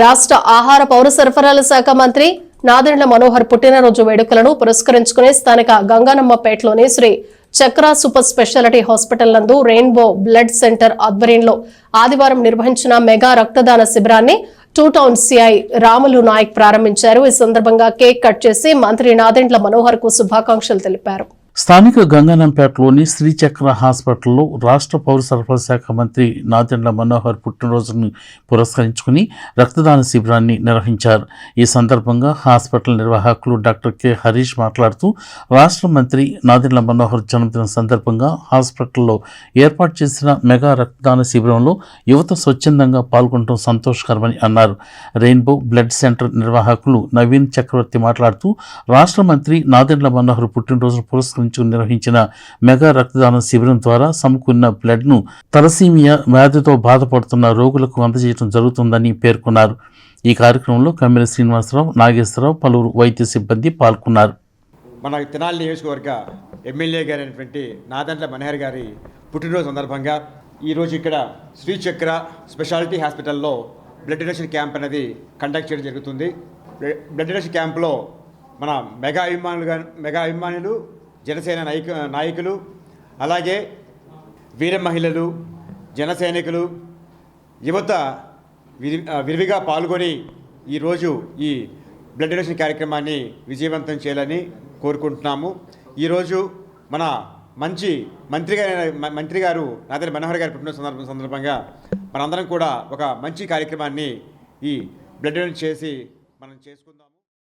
రాష్ట్ర ఆహార పౌర సరఫరాల శాఖ మంత్రి నాదెండ్ల మనోహర్ పుట్టినరోజు వేడుకలను పురస్కరించుకుని స్థానిక గంగానమ్మపేటలోని Shri Chakra super speciality hospital నందు రెయిన్బో బ్లడ్ సెంటర్ ఆధ్వర్యంలో ఆదివారం నిర్వహించిన మెగా రక్తదాన శిబిరాన్ని two town CI Ramulu Naik ప్రారంభించారు. ఈ సందర్భంగా కేక్ కట్ చేసి మంత్రి నాదెండ్ల మనోహర్కు శుభాకాంక్షలు తెలిపారు. స్థానిక గంగానంపేటలోని శ్రీచక్ర హాస్పిటల్లో రాష్ట్ర పౌర సరఫరా శాఖ మంత్రి నాదెండ్ల మనోహర్ పుట్టినరోజును పురస్కరించుకుని రక్తదాన శిబిరాన్ని నిర్వహించారు. ఈ సందర్భంగా హాస్పిటల్ నిర్వాహకులు డాక్టర్ కె హరీష్ మాట్లాడుతూ రాష్ట్ర మంత్రి నాదెండ్ల మనోహర్ జన్మదిన సందర్భంగా హాస్పిటల్లో ఏర్పాటు చేసిన మెగా రక్తదాన శిబిరంలో యువత స్వచ్ఛందంగా పాల్గొనడం సంతోషకరమని అన్నారు. రెయిన్బో బ్లడ్ సెంటర్ నిర్వాహకులు నవీన్ చక్రవర్తి మాట్లాడుతూ రాష్ట్ర మంత్రి నాదెండ్ల మనోహర్ పుట్టినరోజును పురస్కరించుకుని నిర్వహించిన మెగా రక్తదాన శిబిరం ద్వారా సమకూరిన బ్లడ్ను తలసీమియా వ్యాధితో బాధపడుతున్న రోగులకు అందజేయడం జరుగుతుందని పేర్కొన్నారు. ఈ కార్యక్రమంలో కమ్మిన శ్రీనివాసరావు నాగేశ్వరరావు పలువురు వైద్య సిబ్బంది పాల్గొన్నారు. మన తినాలి నియోజకవర్గ ఎమ్మెల్యే గారైనటువంటి నాదండ్ల మనోహర్ గారి పుట్టినరోజు సందర్భంగా ఈరోజు ఇక్కడ శ్రీచక్ర స్పెషాలిటీ హాస్పిటల్లో బ్లడ్ డొనేషన్ క్యాంప్ అనేది కండక్ట్ చేయడం జరుగుతుంది. బ్లడ్ డొనేషన్ క్యాంప్లో మన మెగా అభిమానులుగా మెగా అభిమానులు జనసేన నాయక నాయకులు అలాగే వీర మహిళలు జన సైనికులు యువత విరి విరివిగా పాల్గొని ఈరోజు ఈ బ్లడ్ డొనేషన్ కార్యక్రమాన్ని విజయవంతం చేయాలని కోరుకుంటున్నాము. ఈరోజు మన మంచి మంత్రి గారి మంత్రి గారు నాదరి మనోహర్ గారి పుట్టిన సందర్భం సందర్భంగా మనందరం కూడా ఒక మంచి కార్యక్రమాన్ని ఈ బ్లడ్ డొనేట్ చేసి మనం చేసుకుందాం.